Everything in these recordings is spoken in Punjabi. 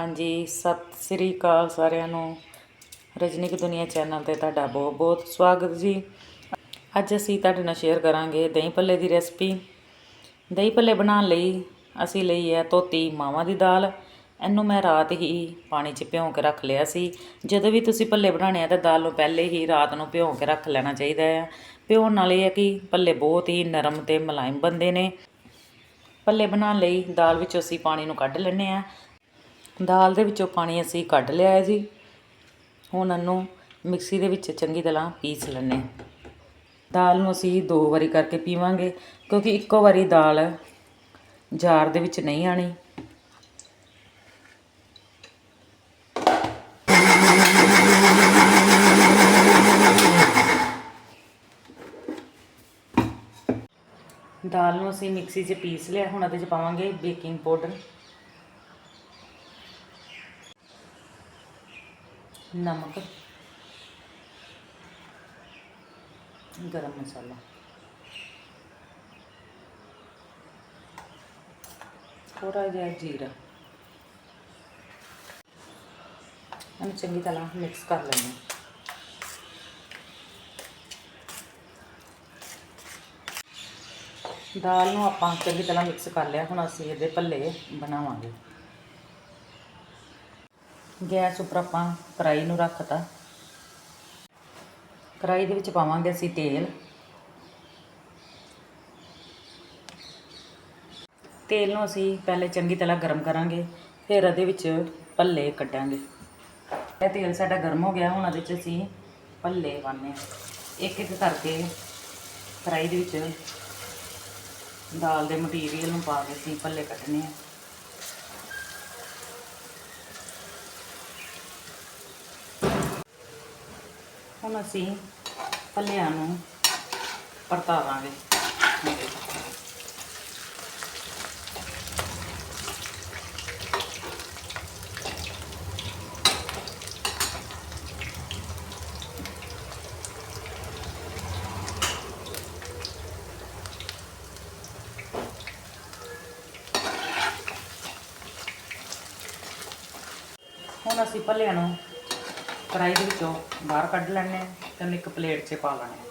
ਹਾਂਜੀ, ਸਤਿ ਸ੍ਰੀ ਅਕਾਲ ਸਾਰਿਆਂ ਨੂੰ। ਰਜਨੀਕ ਦੁਨੀਆ ਚੈਨਲ ਤੇ ਤੁਹਾਡਾ ਬਹੁਤ ਬਹੁਤ ਸਵਾਗਤ ਜੀ। ਅੱਜ ਅਸੀਂ ਤੁਹਾਡੇ ਨਾਲ ਸ਼ੇਅਰ ਕਰਾਂਗੇ ਦਹੀਂ ਭੱਲੇ ਦੀ ਰੈਸਪੀ ਦਹੀਂ ਭੱਲੇ ਬਣਾਉਣ ਲਈ ਅਸੀਂ ਲਈ ਹੈ ਧੋਤੀ ਮਾਵਾਂ ਦੀ ਦਾਲ। ਇਹਨੂੰ ਮੈਂ ਰਾਤ ਹੀ ਪਾਣੀ 'ਚ ਭਿਉਂ ਕੇ ਰੱਖ ਲਿਆ ਸੀ। ਜਦੋਂ ਵੀ ਤੁਸੀਂ ਭੱਲੇ ਬਣਾਉਣੇ ਆ ਤਾਂ ਦਾਲ ਨੂੰ ਪਹਿਲੇ ਹੀ ਰਾਤ ਨੂੰ ਭਿਉਂ ਕੇ ਰੱਖ ਲੈਣਾ ਚਾਹੀਦਾ ਹੈ ਭਿਉਣ ਨਾਲ ਇਹ ਹੈ ਕਿ ਭੱਲੇ ਬਹੁਤ ਹੀ ਨਰਮ ਤੇ ਮੁਲਾਇਮ ਬਣਦੇ ਨੇ। ਭੱਲੇ ਬਣਾਉਣ ਲਈ ਦਾਲ ਵਿੱਚੋਂ ਅਸੀਂ ਪਾਣੀ ਨੂੰ ਕੱਢ ਲੈਂਦੇ ਆ। ਦਾਲ ਦੇ ਵਿੱਚੋਂ ਪਾਣੀ ਅਸੀਂ ਕੱਢ ਲਿਆ ਹੈ ਜੀ। ਹੁਣ ਇਹਨੂੰ ਮਿਕਸੀ ਦੇ ਵਿੱਚ ਚੰਗੀ ਤਰ੍ਹਾਂ ਪੀਸ ਲੈਂਦੇ ਹਾਂ। ਦਾਲ ਨੂੰ ਅਸੀਂ ਦੋ ਵਾਰੀ ਕਰਕੇ ਪੀਵਾਂਗੇ, ਕਿਉਂਕਿ ਇੱਕੋ ਵਾਰੀ ਦਾਲ ਜਾਰ ਦੇ ਵਿੱਚ ਨਹੀਂ ਆਣੀ। ਦਾਲ ਨੂੰ ਅਸੀਂ ਮਿਕਸੀ 'ਚ ਪੀਸ ਲਿਆ, ਹੁਣ ਇਹਦੇ 'ਚ ਪਾਵਾਂਗੇ ਬੇਕਿੰਗ ਪਾਊਡਰ। ਨਮਕ। ਗਰਮ ਮਸਾਲਾ। ਥੋੜਾ ਜਿਹਾ ਜੀਰਾ। ਇਹਨੂੰ ਚੰਗੀ ਤਰ੍ਹਾਂ ਮਿਕਸ ਕਰ ਲੈਣਾ ਦਾਲ ਨੂੰ ਆਪਾਂ ਚੰਗੀ ਤਰ੍ਹਾਂ ਮਿਕਸ ਕਰ ਲਿਆ। ਹੁਣ ਅਸੀਂ ਇਹਦੇ ਭੱਲੇ ਬਣਾਵਾਂਗੇ। ਗੈਸ ਉੱਪਰ ਆਪਾਂ ਕੜਾਈ ਨੂੰ ਰੱਖਤਾ। ਕੜਾਈ ਦੇ ਵਿੱਚ ਪਾਵਾਂਗੇ ਅਸੀਂ ਤੇਲ। ਤੇਲ ਨੂੰ ਅਸੀਂ ਪਹਿਲੇ ਚੰਗੀ ਤਰ੍ਹਾਂ ਗਰਮ ਕਰਾਂਗੇ, ਫਿਰ ਇਹਦੇ ਵਿੱਚ ਭੱਲੇ ਕੱਢਾਂਗੇ। ਇਹ ਤੇਲ ਸਾਡਾ ਗਰਮ ਹੋ ਗਿਆ, ਹੁਣ ਇਹਦੇ ਵਿੱਚ ਅਸੀਂ ਭੱਲੇ ਪਾਉਂਦੇ ਹਾਂ। ਇੱਕ ਇੱਕ ਕਰਕੇ ਕੜਾਈ ਦੇ ਵਿੱਚ ਦਾਲ ਦੇ ਮਟੀਰੀਅਲ ਨੂੰ ਪਾ ਕੇ ਅਸੀਂ ਭੱਲੇ ਕੱਢਣੇ ਆ ਹੁਣ ਅਸੀਂ ਭੱਲਿਆਂ ਨੂੰ ਪਰਤਾਵਾਂਗੇ ਹੁਣ ਅਸੀਂ ਭੱਲਿਆਂ ਨੂੰ ਕੜਾਈ ਦੇ ਵਿੱਚੋਂ ਬਾਹਰ ਕੱਢ ਲੈਣੇ ਆ ਤੇ ਉਹਨੂੰ ਇੱਕ ਪਲੇਟ 'ਚ ਪਾ ਲੈਣੇ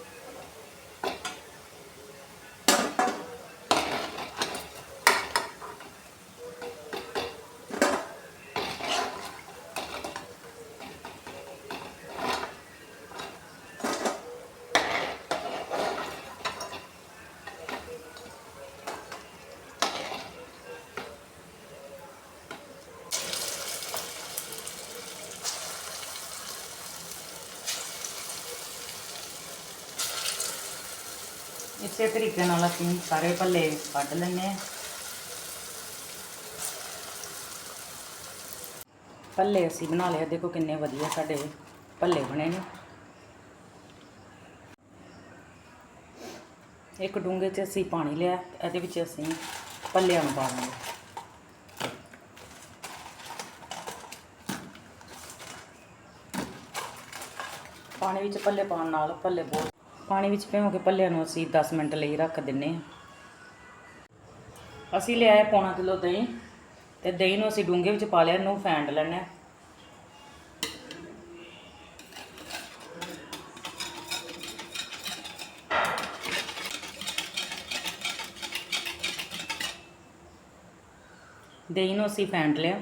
ਇਸੇ ਤਰੀਕੇ ਨਾਲ ਅਸੀਂ ਸਾਰੇ ਭੱਲੇ ਕੱਢ ਲੈਣੇ ਆ ਭੱਲੇ ਅਸੀਂ ਬਣਾ ਲਿਆ ਦੇਖੋ ਕਿੰਨੇ ਵਧੀਆ ਸਾਡੇ ਭੱਲੇ ਬਣੇ ਨੇ। ਇੱਕ ਡੂੰਘੇ 'ਚ ਅਸੀਂ ਪਾਣੀ ਲਿਆ, ਇਹਦੇ ਵਿੱਚ ਅਸੀਂ ਭੱਲਿਆਂ ਨੂੰ ਪਾ ਲਾਂਗੇ ਪਾਣੀ ਵਿੱਚ ਭੱਲੇ ਪਾਉਣ ਨਾਲ ਭੱਲੇ ਬਹੁਤ ਪਾਣੀ ਵਿੱਚ ਭਿਓ ਕੇ ਭੱਲਿਆਂ ਨੂੰ ਅਸੀਂ 10 ਮਿੰਟ ਲਈ ਰੱਖ ਦਿੰਨੇ ਆ ਅਸੀਂ ਲਿਆਏ ਪੌਣਾ ਕਿਲੋ ਦਹੀਂ ਤੇ ਦਹੀਂ ਨੂੰ ਅਸੀਂ ਡੂੰਘੇ ਵਿੱਚ ਪਾ ਲਿਆ, ਇਹਨੂੰ ਫੈਂਟ ਲੈਣਾ ਹੈ। ਦਹੀਂ ਨੂੰ ਅਸੀਂ ਫੈਂਟ ਲਿਆ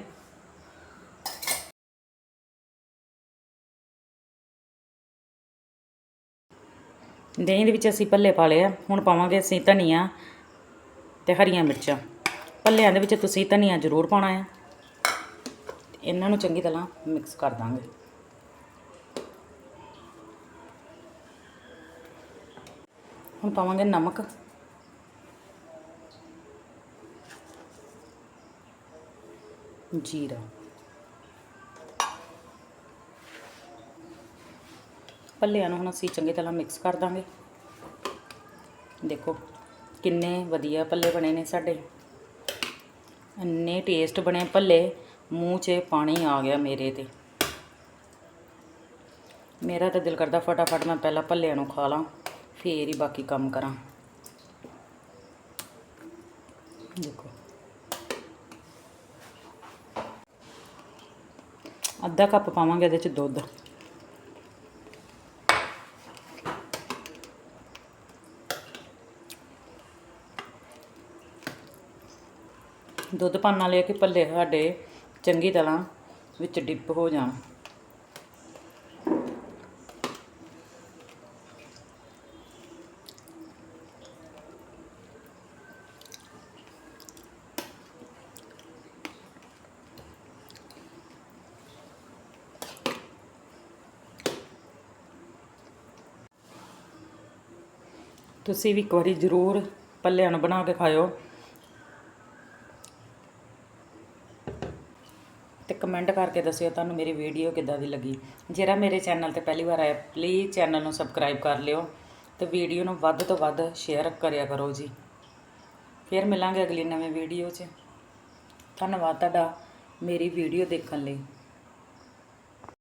ਦਹੀਂ ਦੇ ਵਿੱਚ ਅਸੀਂ ਭੱਲੇ ਪਾ ਲਏ ਆ। ਹੁਣ ਪਾਵਾਂਗੇ ਅਸੀਂ ਧਨੀਆ ਤੇ ਹਰੀਆਂ ਮਿਰਚਾਂ। ਭੱਲਿਆਂ ਦੇ ਵਿੱਚ ਤੁਸੀਂ ਧਨੀਆ ਜ਼ਰੂਰ ਪਾਉਣਾ ਹੈ ਇਹਨਾਂ ਨੂੰ ਚੰਗੀ ਤਰ੍ਹਾਂ ਮਿਕਸ ਕਰ ਦਾਂਗੇ। ਹੁਣ ਪਾਵਾਂਗੇ ਨਮਕ। ਜੀਰਾ। ਭੱਲਿਆਂ ਨੂੰ ਹੁਣ ਅਸੀਂ ਚੰਗੀ ਤਰ੍ਹਾਂ ਮਿਕਸ ਕਰ ਦਾਂਗੇ। ਦੇਖੋ ਕਿੰਨੇ ਵਧੀਆ ਭੱਲੇ ਬਣੇ ਨੇ ਸਾਡੇ। ਇੰਨੇ ਟੇਸਟ ਬਣੇ ਭੱਲੇ ਮੂੰਹ 'ਚ ਪਾਣੀ ਆ ਗਿਆ ਮੇਰੇ ਤੇ। ਮੇਰਾ ਤਾਂ ਦਿਲ ਕਰਦਾ ਫਟਾਫਟ ਮੈਂ ਪਹਿਲਾਂ ਭੱਲਿਆਂ ਨੂੰ ਖਾ ਲਾਂ, ਫੇਰ ਹੀ ਬਾਕੀ ਕੰਮ ਕਰਾਂ। ਦੇਖੋ। ਅੱਧਾ ਕੱਪ ਪਾਵਾਂਗੇ ਇਹਦੇ ਚ ਦੁੱਧ। ਦੁੱਧ ਪਾਉਣ ਨਾਲ ਕਿ ਭੱਲੇ ਸਾਡੇ ਚੰਗੀ ਤਰ੍ਹਾਂ ਵਿੱਚ ਡਿਪ ਹੋ ਜਾਣ। ਤੁਸੀਂ ਵੀ ਇੱਕ ਵਾਰੀ ਜ਼ਰੂਰ ਭੱਲਿਆਂ ਨੂੰ ਬਣਾ ਕੇ ਖਾਇਓ ਤੇ ਕਮੈਂਟ ਕਰਕੇ ਦੱਸਿਓ ਤੁਹਾਨੂੰ ਮੇਰੀ ਵੀਡੀਓ ਕਿੱਦਾਂ ਦੀ ਲੱਗੀ। ਜਿਹੜਾ ਮੇਰੇ ਚੈਨਲ ਤੇ ਪਹਿਲੀ ਵਾਰ ਆਇਆ ਪਲੀਜ਼ ਚੈਨਲ ਨੂੰ ਸਬਸਕ੍ਰਾਈਬ ਕਰ ਲਿਓ ਤੇ ਵੀਡੀਓ ਨੂੰ ਵੱਧ ਤੋਂ ਵੱਧ ਸ਼ੇਅਰ ਕਰਿਆ ਕਰੋ ਜੀ। ਫਿਰ ਮਿਲਾਂਗੇ ਅਗਲੀ ਨਵੀਂ ਵੀਡੀਓ 'ਚ। ਧੰਨਵਾਦ ਤੁਹਾਡਾ ਮੇਰੀ ਵੀਡੀਓ ਦੇਖਣ ਲਈ।